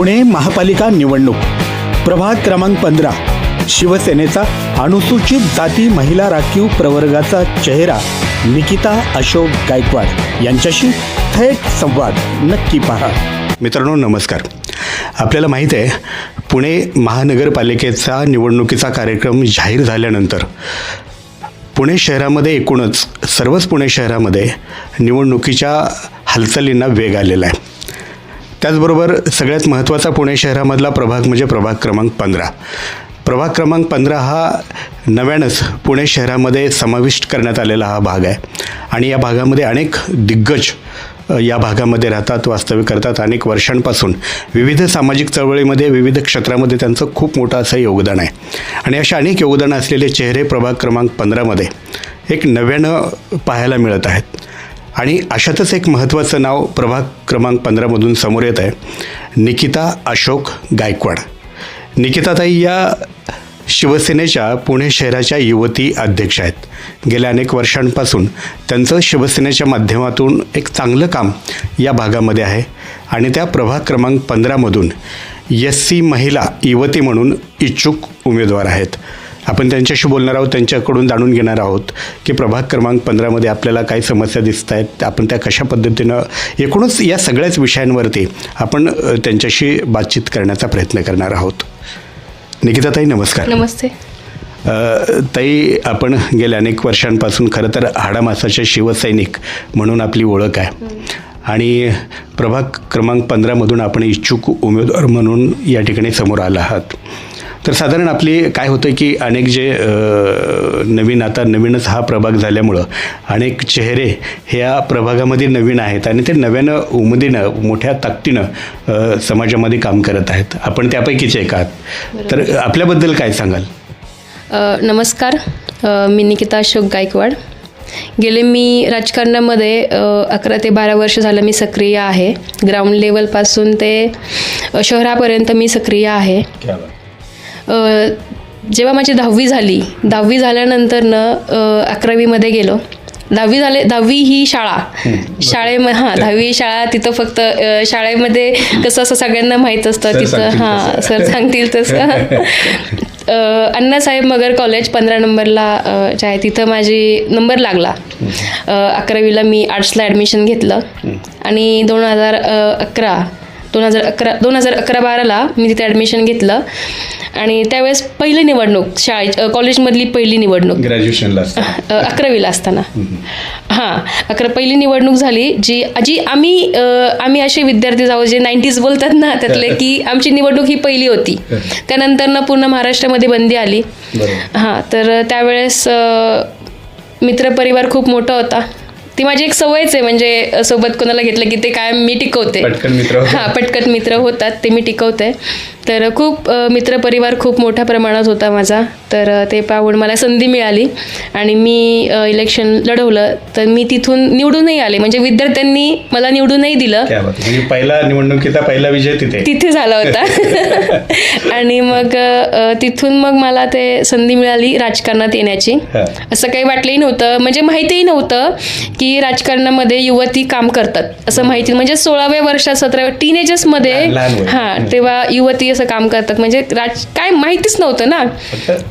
पुणे महापालिका निवडणूक. प्रभाग क्रमांक पंधरा. शिवसेनेचा अनुसूचित जाती महिला राखीव प्रवर्गाचा चेहरा निकिता अशोक गायकवाड यांच्याशी थेट संवाद नक्की पहा. मित्रांनो नमस्कार. आपल्याला माहीत आहे पुणे महानगरपालिकेचा निवडणुकीचा कार्यक्रम जाहीर झाल्यानंतर पुणे शहरामध्ये एकूणच सर्वच पुणे शहरामध्ये निवडणुकीच्या हालचालींना वेग आलेला आहे. त्याचबरोबर सगळ्यात महत्त्वाचा पुणे शहरामधला प्रभाग म्हणजे प्रभाग क्रमांक पंधरा. प्रभाग क्रमांक पंधरा हा नव्यानंच पुणे शहरामध्ये समाविष्ट करण्यात आलेला हा भाग आहे. आणि या भागामध्ये अनेक दिग्गज या भागामध्ये राहतात वास्तव्य करतात. अनेक वर्षांपासून विविध सामाजिक चळवळीमध्ये विविध क्षेत्रामध्ये त्यांचं खूप मोठं असं योगदान आहे. आणि अशा अनेक योगदानं असलेले चेहरे प्रभाग क्रमांक पंधरामध्ये एक नव्यानं पाहायला मिळत आहेत. आणि अशातच एक महत्त्वाचं नाव प्रभाग क्रमांक पंधरामधून समोर येत आहे. निकिता अशोक गायकवाड. निकिताताई या शिवसेनेच्या पुणे शहराच्या युवती अध्यक्ष आहेत. गेल्या अनेक वर्षांपासून त्यांचं शिवसेनेच्या माध्यमातून एक चांगलं काम या भागामध्ये आहे आणि त्या प्रभाग क्रमांक पंधरामधून एस सी महिला युवती म्हणून इच्छुक उमेदवार आहेत. आपण त्यांच्याशी बोलणार आहोत त्यांच्याकडून जाणून घेणार आहोत की प्रभाग क्रमांक पंधरामध्ये आपल्याला काही समस्या दिसत आहेत आपण त्या कशा पद्धतीनं एकूणच या सगळ्याच विषयांवरती आपण त्यांच्याशी बातचीत करण्याचा प्रयत्न करणार आहोत. निकिताताई नमस्कार. नमस्ते. ताई आपण गेल्या अनेक वर्षांपासून खरं तर हाडामासाचे शिवसैनिक म्हणून आपली ओळख आहे. आणि प्रभाग क्रमांक पंधरामधून आपण इच्छुक उमेदवार म्हणून या ठिकाणी समोर आला आहात. तर साधारण आपली काय होतं की अनेक जे नवीन आता नवीनच हा प्रभाग झाल्यामुळं अनेक चेहरे ह्या प्रभागामध्ये नवीन आहेत आणि ते नव्यानं उमदीनं मोठ्या ताकदीनं समाजामध्ये काम करत आहेत. आपण त्यापैकीच एक आहात. तर आपल्याबद्दल काय सांगाल? नमस्कार. मी निकिता अशोक गायकवाड. गेले मी राजकारणामध्ये अकरा ते बारा वर्ष झालं मी सक्रिय आहे. ग्राउंड लेवलपासून ते शहरापर्यंत मी सक्रिय आहे. जेव्हा माझी दहावी झाली दहावी झाल्यानंतरनं अ, अकरावीमध्ये गेलो. दहावी झाले दहावी ही शाळा. शाळेमध्ये हां दहावी शाळा तिथं फक्त शाळेमध्ये कसं असं सगळ्यांना माहीत असतं तिथं हां सर सांगतील तसं. अण्णासाहेब मगर कॉलेज पंधरा नंबरला जे आहे तिथं माझी नंबर लागला. अकरावीला मी आर्ट्सला ॲडमिशन घेतलं. आणि दोन हजार अकरा दोन हजार अकरा दोन हजार अकरा बाराला मी तिथे ॲडमिशन घेतलं. आणि त्यावेळेस पहिली निवडणूक शाळे कॉलेजमधली पहिली निवडणूक. ग्रॅज्युएशनला अकरावीला असताना. हां अकरा पहिली निवडणूक झाली जी जी आम्ही आम्ही असे विद्यार्थी जाऊ जे नाईन्टीज बोलतात ना त्यातले की आमची निवडणूक ही पहिली होती. त्यानंतर पूर्ण महाराष्ट्रामध्ये बंदी आली. हां तर त्यावेळेस मित्रपरिवार खूप मोठा होता. ती माझी एक सवयच आहे म्हणजे सोबत कोणाला घेतलं की ते काय मी टिकवते पटकन मित्र. हां पटकन मित्र होतात ते मी टिकवते तर खूप मित्रपरिवार खूप मोठ्या प्रमाणात होता माझा. तर ते पाहून मला संधी मिळाली आणि मी इलेक्शन लढवलं. तर मी तिथून निवडूनही आले. म्हणजे विद्यार्थ्यांनी मला निवडूनही दिलं. म्हणजे पहिला निवडणुकीचा पहिला विजय तिथे. तिथे झाला होता. आणि मग तिथून मग मला ते संधी मिळाली राजकारणात येण्याची. असं काही वाटलंही नव्हतं. म्हणजे माहितीही नव्हतं की राजकारणामध्ये युवती काम करतात. असं माहिती. म्हणजे सोळाव्या वर्षात सतराव्या टीनेजर्समध्ये. हां तेव्हा युवती असं काम करतात म्हणजे राज काय माहितीच नव्हतं ना.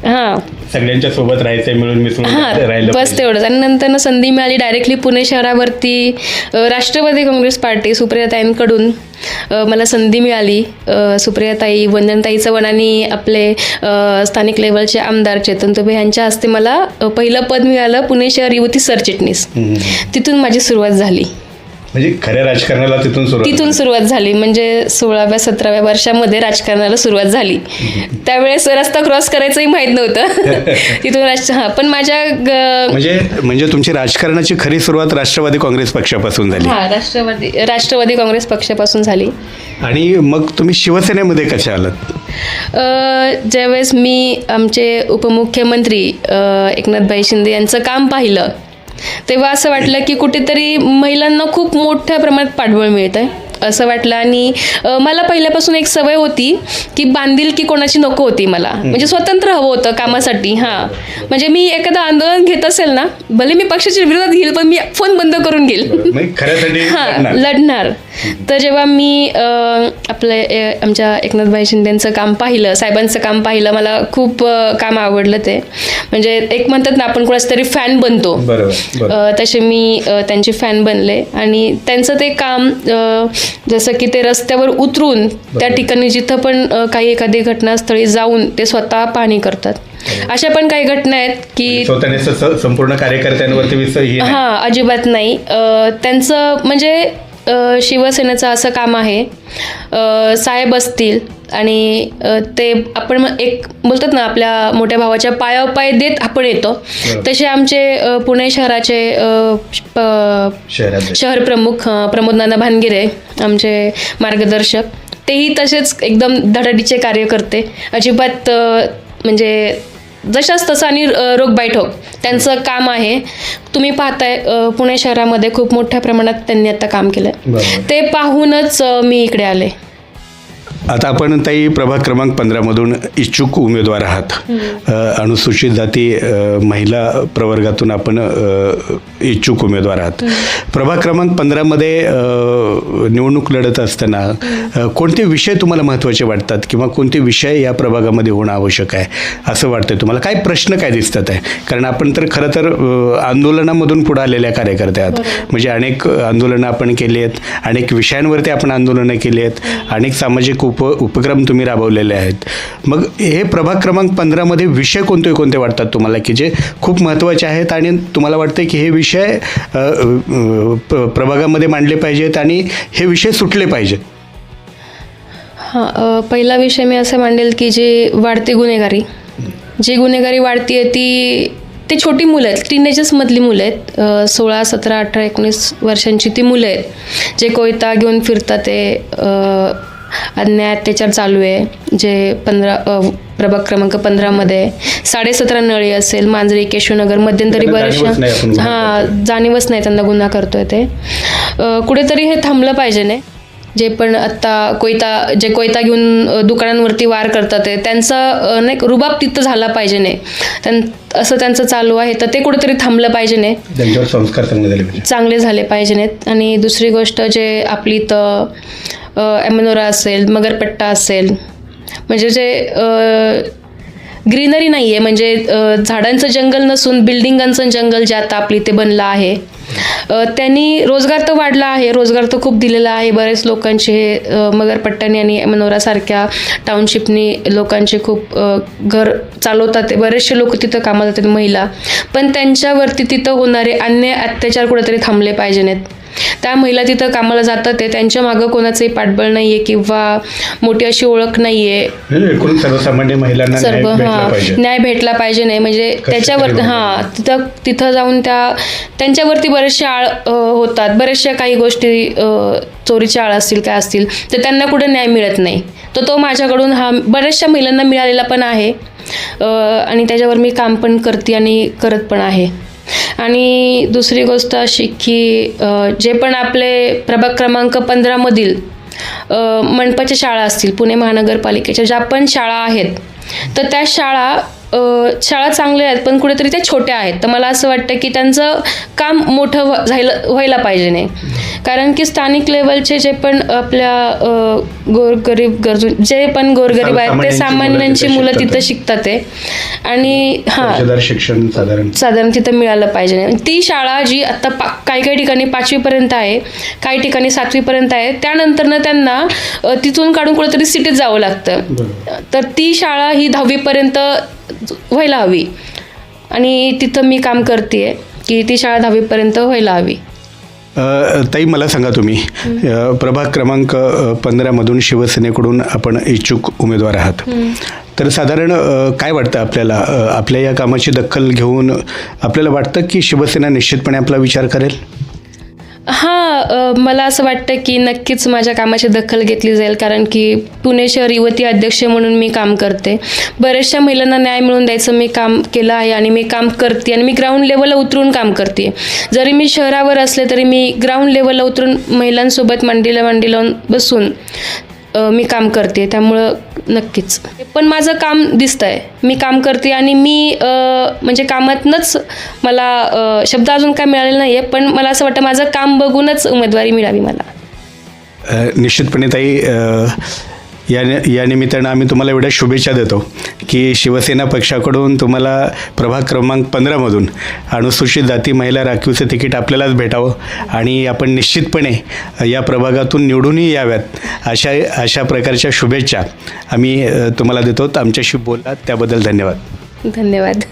हां. सगळ्यांच्या सोबत राहायचं मिळून मिसळून हां राहिलं बस. तेवढंच. आणि नंतर संधी मिळाली डायरेक्टली पुणे शहरावरती. राष्ट्रवादी काँग्रेस पार्टी सुप्रियाताईंकडून मला संधी मिळाली. सुप्रियाताई वंदनताई चव्हाण आणि आपले स्थानिक लेवलचे आमदार चेतन तुबे यांच्या हस्ते मला पहिलं पद मिळालं पुणे शहर युवती सरचिटणीस. तिथून माझी सुरुवात झाली. म्हणजे खऱ्या राजकारणाला तिथून सुरुवात तिथून सुरुवात झाली. म्हणजे सोळाव्या सतराव्या वर्षामध्ये राजकारणाला सुरुवात झाली. त्यावेळेस रस्ता क्रॉस करायचंही माहीत नव्हतं. तिथून राज हां पण माझ्या म्हणजे म्हणजे तुमची राजकारणाची खरी सुरुवात राष्ट्रवादी काँग्रेस पक्षापासून झाली. हा राष्ट्रवादी राष्ट्रवादी काँग्रेस पक्षापासून झाली. आणि मग तुम्ही शिवसेनेमध्ये कशा आलात? अ, ज्यावेळेस मी आमचे उपमुख्यमंत्री एकनाथभाई शिंदे यांचं काम पाहिलं तेव्हा असं वाटलं की कुठेतरी महिलांना खूप मोठ्या प्रमाणात पाठबळ मिळत आहे असं वाटलं आणि मला पहिल्यापासून एक सवय होती की बांधील की कोणाची नको होती मला. म्हणजे स्वतंत्र हवं होतं कामासाठी हां. म्हणजे मी एखादं आंदोलन घेत असेल ना भले मी पक्षाच्या विरोधात घेईल पण मी फोन बंद करून घेईल. हां लढणार. तर जेव्हा मी आपले आमच्या एकनाथभाई शिंदेचं काम पाहिलं साहेबांचं काम पाहिलं मला खूप काम आवडलं ते. म्हणजे एक म्हणतात ना आपण कोणाच तरी फॅन बनतो. तसे मी त्यांची फॅन बनले. आणि त्यांचं ते काम जसं की ते रस्त्यावर उतरून त्या ठिकाणी जिथं पण काही एखादी घटनास्थळी जाऊन ते स्वतः पाहणी करतात. अशा पण काही घटना आहेत की स- संपूर्ण कार्यकर्त्यांवरती हे अजिबात नाही. त्यांचं म्हणजे शिवसेनेचं असं काम आहे. साहेब असतील आणि ते आपण एक बोलतात ना आपल्या मोठ्या भावाच्या पायावर पाय देत आपण येतो. तसे आमचे पुणे शहराचे शहर प्रमुख प्रमोद नाना भानगिरे आमचे मार्गदर्शक तेही तसेच एकदम धडाडीचे कार्य करते अजिबात म्हणजे जशाच तसं आणि अ, रोगबाई ठोक त्यांचं काम आहे. तुम्ही पाहताय पुणे शहरामध्ये खूप मोठ्या प्रमाणात त्यांनी आता काम केलं ते पाहूनच मी इकडे आले. आता आपण ताई प्रभाग क्रमांक पंधरामधून इच्छुक उमेदवार आहात. अनुसूचित जाती महिला प्रवर्गातून आपण इच्छुक उमेदवार आहात. प्रभाग क्रमांक पंधरामध्ये निवडणूक लढत असताना कोणते विषय तुम्हाला महत्त्वाचे वाटतात किंवा कोणते विषय या प्रभागामध्ये होणं आवश्यक आहे असं वाटतंय तुम्हाला? काय प्रश्न काय दिसतात आहे? कारण आपण तर खरं तर आंदोलनामधून पुढे आलेल्या कार्यकर्त्या आहात. म्हणजे अनेक आंदोलनं आपण केली आहेत अनेक विषयांवरती आपण आंदोलनं केली आहेत अनेक सामाजिक उप उप उपक्रम तुम्ही राबवलेले आहेत. मग हे प्रभाग क्रमांक पंधरामध्ये विषय कोणते कोणते वाटतात तुम्हाला? की जे खूप महत्त्वाचे आहेत आणि तुम्हाला वाटतं की हे विषय प- प्रभागामध्ये मांडले पाहिजेत आणि हे विषय सुटले पाहिजेत. हां पहिला विषय मी असं मांडेल की जे वाढते गुन्हेगारी. जी गुन्हेगारी वाढती आहे ती ते छोटी मुलं आहेत टीनेजर्समधली मुलं आहेत. सोळा सतरा अठरा एकोणीस वर्षांची ती मुलं आहेत. जे कोयता घेऊन फिरतात ते अन्याय अत्याचार चालू आहे. जे पंधरा प्रभाग क्रमांक पंधरामध्ये साडेसतरा नळी असेल मांजरी केशवनगर मध्यंतरी गुन्हा हां जाणीवच नाही त्यांना गुन्हा करतोय ते. कुठेतरी हे थांबलं पाहिजे नाही जे पण आत्ता कोयता जे कोयता घेऊन दुकानांवरती वार करतात आहे त्यांचा नाही रुबाब तिथं झाला पाहिजे नाही त्यां असं त्यांचं चालू आहे. तर ते कुठेतरी थांबलं पाहिजे नाही संस्कार चांगले झाले पाहिजे. नाहीत आणि दुसरी गोष्ट जे आपली इथं ॲमेनोरा असेल मगरपट्टा असेल. म्हणजे जे ग्रीनरी नाही आहे म्हणजे झाडांचं जंगल नसून बिल्डिंगांचं जंगल जे आता आपली ते बनलं आहे त्यांनी रोजगार तर वाढला आहे रोजगार तर खूप दिलेला आहे. बरेच लोकांचे हे मगरपट्ट्याने आणि मनोरासारख्या टाउनशिपनी लोकांचे खूप घर चालवतात. बरेचसे लोक तिथं कामाला जातात महिला. पण त्यांच्यावरती तिथं होणारे अन्य अत्याचार कुठेतरी थांबले पाहिजे नाहीत त्या महिला तिथं कामाला जातात ते त्यांच्या मागं कोणाचंही पाठबळ नाही आहे किंवा मोठी अशी ओळख नाही आहे एकूण सर्वसामान्य महिलांना न्याय सर्व भेटला हां पाहिजे. न्याय भेटला पाहिजे नाही. म्हणजे त्याच्यावर. हां तिथं तिथं जाऊन त्या त्यांच्यावरती बरेचसे आळ अ, होतात. बऱ्याचशा काही गोष्टी अ, चोरीच्या आळ असतील काय असतील तर त्यांना कुठे न्याय मिळत नाही. तर तो माझ्याकडून हा बऱ्याचशा महिलांना मिळालेला पण आहे. अ, आणि त्याच्यावर मी काम पण करते आणि करत पण आहे. आणि दुसरी गोष्ट अशी की जे पण आपले प्रभाग क्रमांक पंधरामधील मंडपाच्या मनपाच्या शाळा असतील पुणे महानगरपालिकेच्या ज्या पण शाळा आहेत तर त्या शाळा शाळा चांगल्या आहेत पण कुठेतरी त्या छोट्या आहेत. तर मला असं वाटतं की त्यांचं काम मोठं व्हा- झायला व्हायला पाहिजे नाही. कारण की स्थानिक लेवलचे जे पण आपल्या गोरगरीब गरजू जे पण गोरगरीब आहेत ते सामान्यांची मुलं. तिथं शिकतात. आहे आणि हां. शिक्षण साधारण. साधारण तिथं मिळालं पाहिजे नाही. ती शाळा जी आता पा काही काही ठिकाणी पाचवीपर्यंत आहे काही ठिकाणी सातवीपर्यंत आहे त्यानंतरनं त्यांना तिथून काढून कुठेतरी सिटीत जावं लागतं. तर ती शाळा ही दहावीपर्यंत व्हायला हवी. आणि तिथं मी काम करते की ती शाळा दहावीपर्यंत व्हायला हवी. ताई मला सांगा तुम्ही. प्रभाग क्रमांक पंधरामधून शिवसेनेकडून आपण इच्छुक उमेदवार आहात. तर साधारण काय वाटतं आपल्याला? आपल्या या कामाची दखल घेऊन आपल्याला वाटतं की शिवसेना निश्चितपणे आपला विचार करेल? हां मला असं वाटतं की नक्कीच माझ्या कामाची दखल घेतली जाईल कारण की पुणे शहर युवती अध्यक्ष म्हणून मी काम करते. बऱ्याचशा महिलांना न्याय मिळवून द्यायचं मी काम केलं आहे आणि मी काम करते आणि मी ग्राउंड लेवलला उतरून काम करते. जरी मी शहरावर असले तरी मी ग्राउंड लेवलला उतरून महिलांसोबत मांडीला मांडी लावून बसून मी काम करते त्यामुळं नक्कीच. पण माझं काम दिसतं आहे मी काम करते आणि मी म्हणजे कामातनंच मला शब्द अजून काय मिळालेला नाही आहे पण मला असं वाटतं माझं काम बघूनच उमेदवारी मिळावी मला. निश्चितपणे ताई या या निमित्तानं आम्ही तुम्हाला एवढ्या शुभेच्छा देतो की शिवसेना पक्षाकडून तुम्हाला प्रभाग क्रमांक पंधरामधून अनुसूचित जाती महिला राखीवचं तिकीट आपल्यालाच भेटावं आणि आपण निश्चितपणे या प्रभागातून निवडूनही याव्यात अशा अशा प्रकारच्या शुभेच्छा आम्ही तुम्हाला देतो. आमच्याशी बोललात त्याबद्दल धन्यवाद. धन्यवाद.